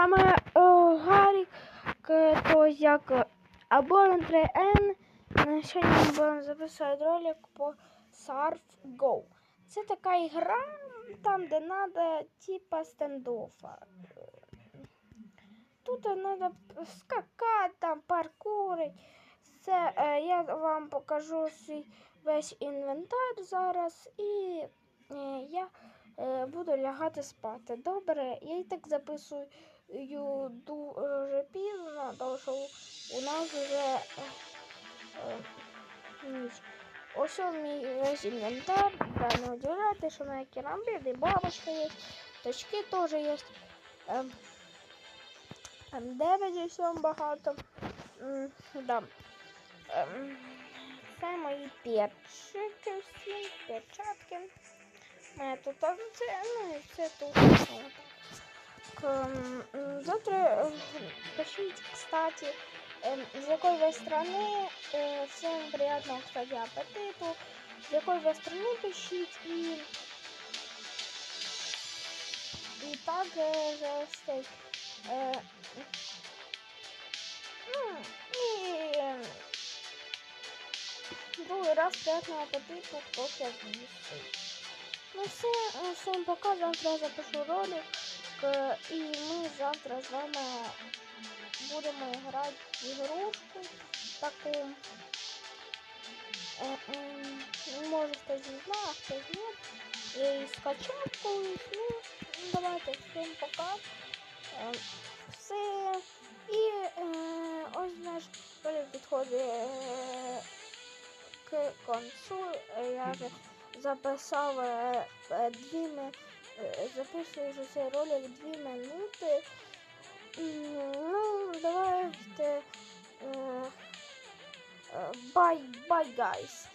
вами е, Гарік, то як е, або N3N. Е, Сьогодні ми будемо записувати ролик по Surf Go. Це така ігра, там, де треба типа стендофа. Тут треба скакати, там паркурить. Це е, я вам покажу свій весь інвентар зараз і е, я буду лягати спати. Добре, я і так записую дуже пізно, тому що у нас вже е, е, ніч. Ось он мій весь інвентар. Да, не удивляйте, що на керамбіди бабочка є, точки теж є. Ем, М9 всьому багато. М, Да. Ем, Це мої перчики всі, перчатки. Мене тут а, це, ну і це тут. Ем, Завтра е, пишіть, кстати, ем, з якої ви страни. Е, Всім приятного, кстати, апетиту. З якої ви страни пишіть і. І так е, же стейк. Е, ну, і е, другий раз приятного апетиту, хто ще з'їсти. Ну все, е, всім пока, завтра я запишу ролик. Е, І ми завтра з вами будемо грати в ігрушку таку. Е, ем, Може хтось знає, а хтось ні. Я її скачав. Ну, давайте всім пока. Е, Все. І е, ось наш ролик підходить е, к концу. Е, Я вже записав е, е, дві ми, е, записую вже цей ролик дві минути. М, Ну, давайте. Е, е, bye, bye, guys.